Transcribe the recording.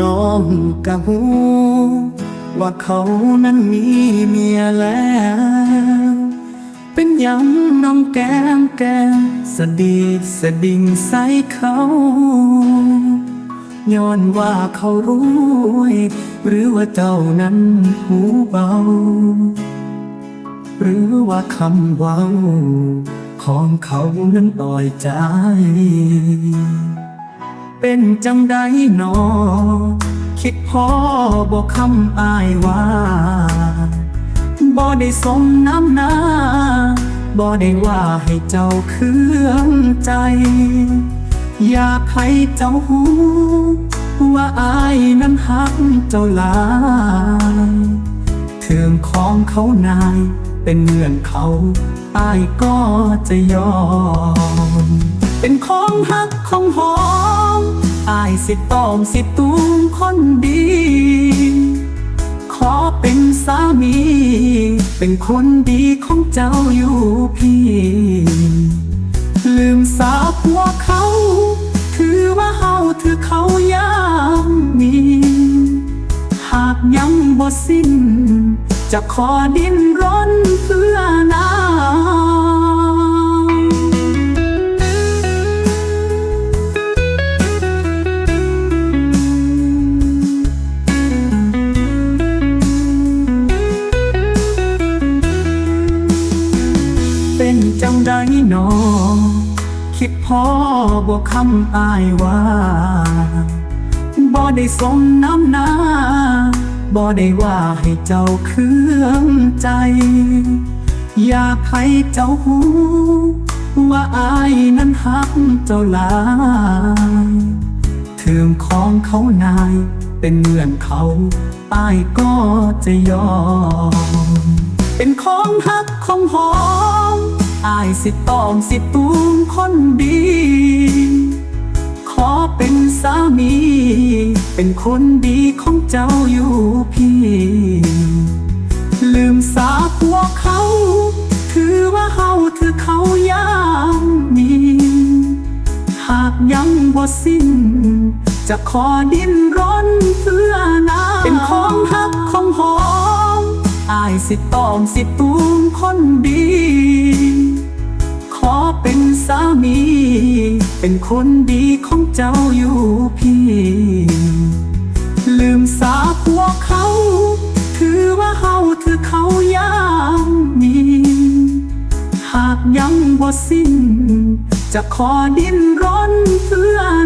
น้องกะหูว่าเขานั้นมีเมียแล้ว เป็นยังน้องแก้มแก้มสะดีสะดิ่งใส่เขาย้อนว่าเขารวยหรือว่าเจ้านั้นหูเบา หรือว่าคำเว้า ของเขานั้นต่อยใจ เป็นจังใดหนอ คิดพอบอกคำอายว่าบ่ได้สมน้ำหน้าบ่ได้ว่าให้เจ้าเครื่องใจ อยากให้เจ้าหูว่าอายนั้นหักเจ้าลายเถืองของเขานาย เป็นเงื่อนเขา อายก็จะยอม เป็นของหักของหอม สิตอมสิตูมคนดี ขอเป็นสามี เป็นคนดีของเจ้าอยู่พี่ ลืมสาผัวเขา ถือว่าเฮาถือเขายังมี หากยังบ่สิ้น จะขอดิ้นรนเพื่อนา จังใดหนอคิดพ่อบวกคำอายว่าบ่ได้สมน้ำหน้าบ่ได้ว่าให้เจ้าเครื่องใจ อยากให้เจ้าหูว่าอายนั้นหักเจ้าลายเถืองของเขานาย เป็นเงื่อนเขาอายก็จะยอม เป็นของหักของหอม อายสิตอมสิตูมคนดี ขอเป็นสามี เป็นคนดีของเจ้าอยู่พี่ ลืมสาผัวเขา ถือว่าเฮาถือเขายังมี หากยังบ่สิ้น จะขอดิ้นร้นเพื่อนาเป็นของหักของหอมอายสิตอมสิตูมคนดี อเป็นสามี เป็นคนดีของเจ้าอยู่พี่ ลืมสาผัวเขา ถือว่าเฮาถือเขายังมี หากยังบ่สิ้น จะขอดิ้นรนเพื่อน